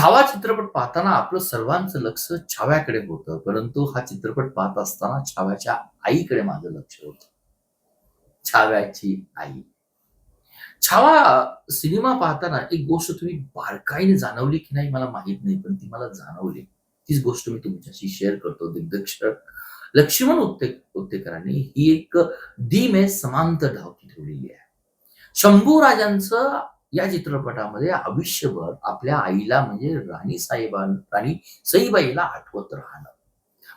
छावा चित्रपट पाहताना आपलं सर्वांचं लक्ष छाव्याकडे होतं परंतु हा चित्रपट पाहत असताना छाव्याच्या आईकडे माझं लक्ष होत. छाव्याची आई. छावा सिनेमा पाहताना एक गोष्ट तुम्ही बारकाईने जाणवली की नाही मला माहीत नाही पण ती मला जाणवली. तीच गोष्ट मी तुमच्याशी शेअर करतो दिग्दर्शक लक्ष्मण उत्ते उत्तेकरांनी. ही एक धीमे समांतर धावती ठेवलेली आहे. शंभू राजांचं या चित्रपटामध्ये आयुष्यभर आपल्या आईला म्हणजे राणी साहेबां राणी सईबाईला आठवत राहणं.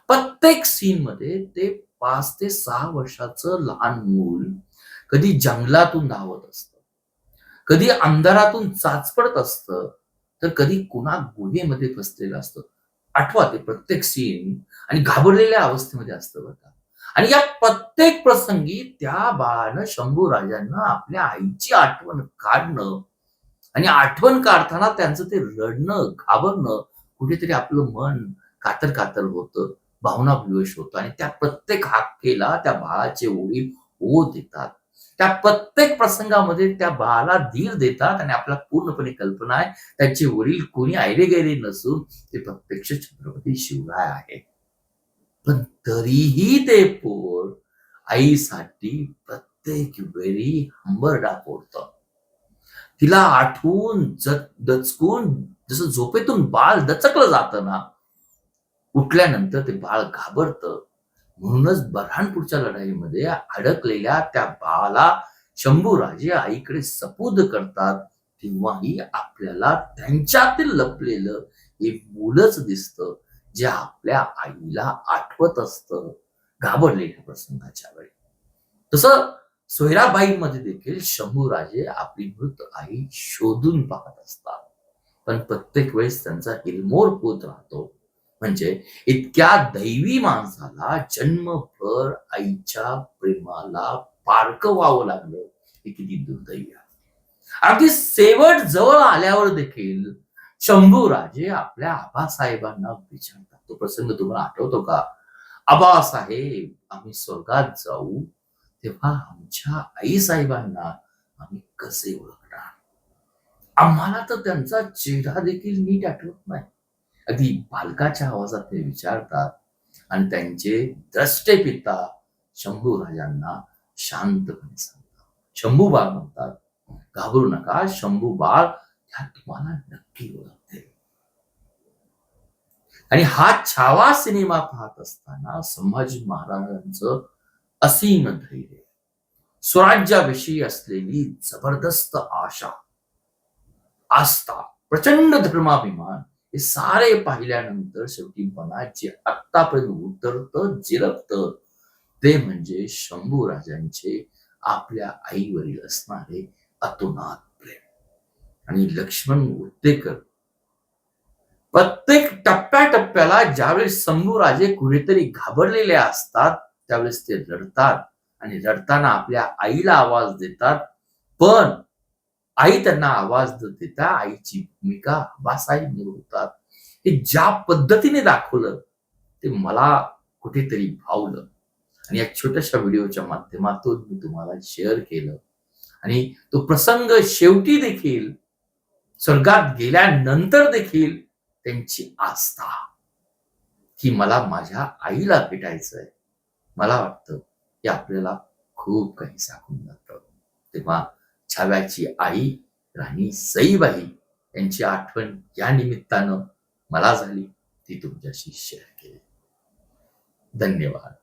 प्रत्येक सीन मध्ये ते पाच ते सहा वर्षाचं लहान मूल कधी जंगलातून धावत असतं कधी अंधारातून चाचपडत असतं तर कधी कुणा गुहेमध्ये फसलेलं असतं. आठवा ते प्रत्येक सीन आणि घाबरलेल्या अवस्थेमध्ये असतं बरं का. आणि या प्रत्येक प्रसंगी त्या बाळानं शंभू राजांना आपल्या आईची आठवण काढणं आणि आठवण काढताना त्यांचं ते रडणं घाबरणं कुठेतरी आपलं मन कातर कातर होतं भावना विवश होतं आणि त्या प्रत्येक हाकेला त्या बाळाचे वडील ओ देतात. त्या प्रत्येक प्रसंगामध्ये त्या बाळाला धीर देतात आणि आपल्याला पूर्णपणे कल्पना आहे त्याचे वडील कोणी आयरे गैरे नसून ते प्रत्यक्ष छत्रपती शिवराय आहे पण तरीही ते पोर आईसाठी प्रत्येक वेळी हंबरडा फोडतं. तिला आठवून दचकून जसं झोपेतून बाळ दचकलं जातं ना उठल्यानंतर ते बाळ घाबरतं. म्हणूनच बऱ्हाणपूरच्या लढाईमध्ये अडकलेल्या त्या बाळाला शंभूराजे आईकडे सपूद करतात तेव्हाही आपल्याला त्यांच्यातील लपलेलं हे मुलंच दिसतं जे आपल्या आईला आठवत असतं. घाबरलेल्या प्रसंगाच्या वेळी. तसं सोयराबाईमध्ये देखील शंभूराजे आपली मृत आई शोधून पाहत असतात. पण प्रत्येक वेळेस त्यांचा हिलमोर होत राहतो. म्हणजे इतक्या दैवी माणसाला जन्मभर आईच्या प्रेमाला पारकं व्हावं लागलं. हे किती दुर्दैवी आहे. अगदी शेवट जवळ आल्यावर देखील शंभूराजे आपल्या आबासाहेबांना विचारतात. तो प्रसंग तुम्हाला आठवतो का? आबासाहेब आम्ही स्वर्गात जाऊ तेव्हा आमच्या आईसाहेबांना आम्ही कसे ओळखणार? आम्हाला तर त्यांचा चेहरा देखील नीट आठवत नाही. अगदी बालकाच्या आवाजात ते विचारतात आणि त्यांचे द्रष्टे पिता शंभू राजांना शांतपणे सांगतात. शंभू बाळ म्हणतात घाबरू नका शंभू बाळ ह्या तुम्हाला नक्की ओळखते. आणि हा छावा सिनेमा पाहत असताना संभाजी महाराजांचं असीम धैर्य स्वराज्याविषयी असलेली जबरदस्त आशा आस्था प्रचंड धर्माभिमान हे सारे पाहिल्यानंतर शेवटी मनात जे आत्तापर्यंत उतरत जिरपत ते म्हणजे शंभू राजांचे आपल्या आईवरील असणारे अतुनात प्रेम. आणि लक्ष्मण उत्तेकर प्रत्येक टप्प्याटप्प्याला ज्यावेळेस शंभू राजे कुठेतरी घाबरलेले असतात त्यावेळेस ते रडतात आणि रडताना आपल्या आईला आवाज देतात. पण आई त्यांना आवाज न देता आईची भूमिका आबासाहेब निभवतात हे ज्या पद्धतीने दाखवलं ते मला कुठेतरी भावलं. आणि या छोट्याशा व्हिडिओच्या माध्यमातून मी तुम्हाला शेअर केलं. आणि तो प्रसंग शेवटी देखील स्वर्गात गेल्यानंतर देखील त्यांची आस्था की मला माझ्या आईला भेटायचंय. मला वाटतं हे आपल्याला खूप काही सांगून जातं. तेव्हा छाव्याची आई राणी सईबाई यांची आठवण या निमित्तानं मला झाली. ती तुमच्याशी शेअर केली. धन्यवाद.